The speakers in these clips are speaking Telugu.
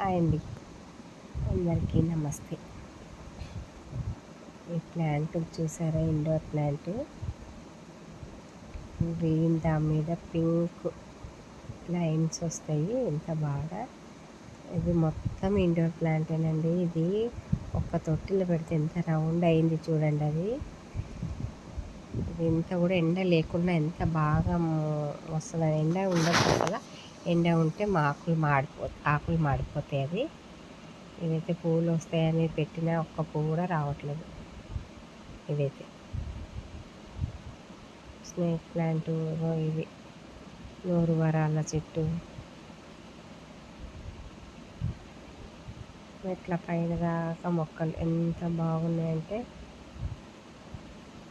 హాయ్ అండి. అందరికీ నమస్తే. ఈ ప్లాంట్ చూసారా? Indoor plant. గ్రీన్ దాని మీద పింక్ లైన్స్ వస్తాయి. ఎంత బాగా. ఇది మొత్తం ఇండోర్ ప్లాంటేనండి ఇది ఒక్క తొట్టిలో పెడితే ఎంత రౌండ్ అయింది చూడండి అది. ఇది ఇంత కూడా ఎండ లేకుండా ఎంత బాగా వస్తుంది. ఎండ ఉండదు కదా ఎండ ఉంటే మా ఆకులు మాడిపో ఆకులు మాడిపోతాయి అది ఇదైతే పువ్వులు వస్తాయని పెట్టిన ఒక్క పువ్వు కూడా రావట్లేదు. ఇదైతే స్నేక్ ప్లాంట్ ఇవి. నూరు వరాల చెట్టు. ఇట్లా పైన దాకా మొక్కలు ఎంత బాగున్నాయంటే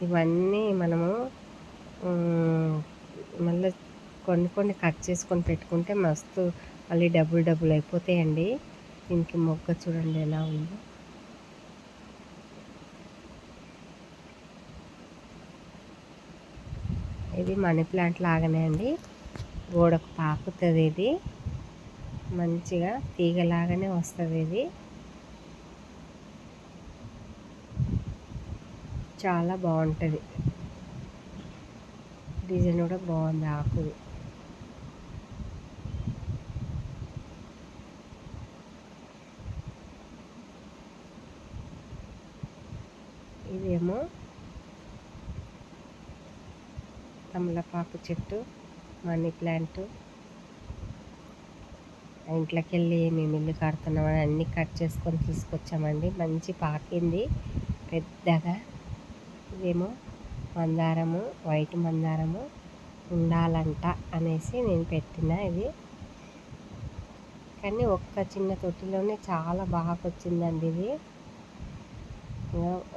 ఇవన్నీ మనము మళ్ళీ కొన్ని కొన్ని కట్ చేసుకొని పెట్టుకుంటే మస్తు మళ్ళీ డబ్బులు డబుల్ అయిపోతాయండి. దీనికి మొగ్గ చూడండి ఎలా ఉందో. ఇది మనీ ప్లాంట్ లాగానే అండి. గోడకు పాకుతుంది ఇది. మంచిగా తీగలాగానే వస్తుంది ఇది. చాలా బాగుంటుంది. డిజైన్ కూడా బాగుంది ఆకుది. ఇదేమో తమలపాకు చెట్టు మనీ ప్లాంట్. ఇంట్లోకి వెళ్ళి మేము ఇల్లు కడుతున్నామని అన్నీ కట్ చేసుకొని తీసుకొచ్చామండి. మంచి పాకింది పెద్దగా. ఇదేమో మందారము వైట్ మందారము ఉండాలంట అనేసి నేను పెట్టిన ఇది. కానీ ఒక్క చిన్న తొట్టిలోనే చాలా బాగా వచ్చిందండి ఇది.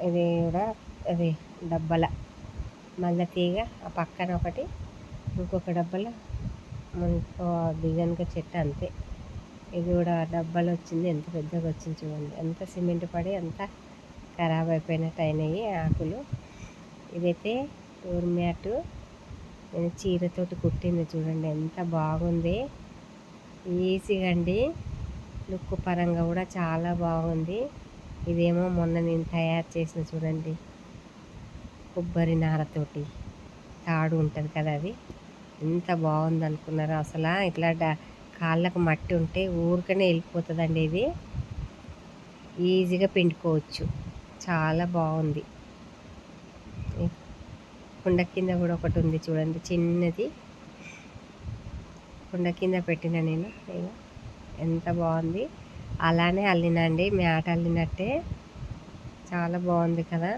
ఇది కూడా అది డబ్బల. మల్ల తీగ ఆ పక్కన ఒకటి ఇంకొక డబ్బల డిజైన్గా చెట్టు అంతే. ఇది కూడా డబ్బాలు వచ్చింది ఎంత పెద్దగా వచ్చింది చూడండి. ఎంత సిమెంట్ పడి అంత ఖరాబ్ అయిపోయినట్టు అయినాయి ఆకులు. ఇదైతే డోర్ మ్యాట్ నేను చీరతోటి కుట్టింది చూడండి ఎంత బాగుంది. ఈజీగా అండి. లుక్ పరంగా కూడా చాలా బాగుంది. ఇదేమో మొన్న నేను తయారు చేసిన చూడండి. కొబ్బరి నారతోటి తాడు ఉంటుంది కదా అది. ఎంత బాగుంది అనుకున్నారు అసలు. ఇట్లా కాళ్ళకు మట్టి ఉంటే ఊరికనే వెళ్ళిపోతుందండి ఇది. ఈజీగా పిండుకోవచ్చు. చాలా బాగుంది. కుండ కింద కూడా ఒకటి ఉంది చూడండి చిన్నది. కుండ కింద పెట్టిన నేను. ఎంత బాగుంది. అలానే అల్లినండి. మ్యాట్ అల్లినట్టే. చాలా బాగుంది కదా.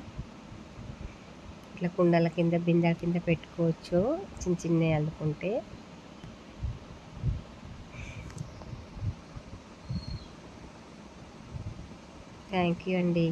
ఇట్లా కుండల కింద బిందెల కింద పెట్టుకోవచ్చు. చిన్న చిన్నవి అల్లుకుంటే. థ్యాంక్ యూ అండి.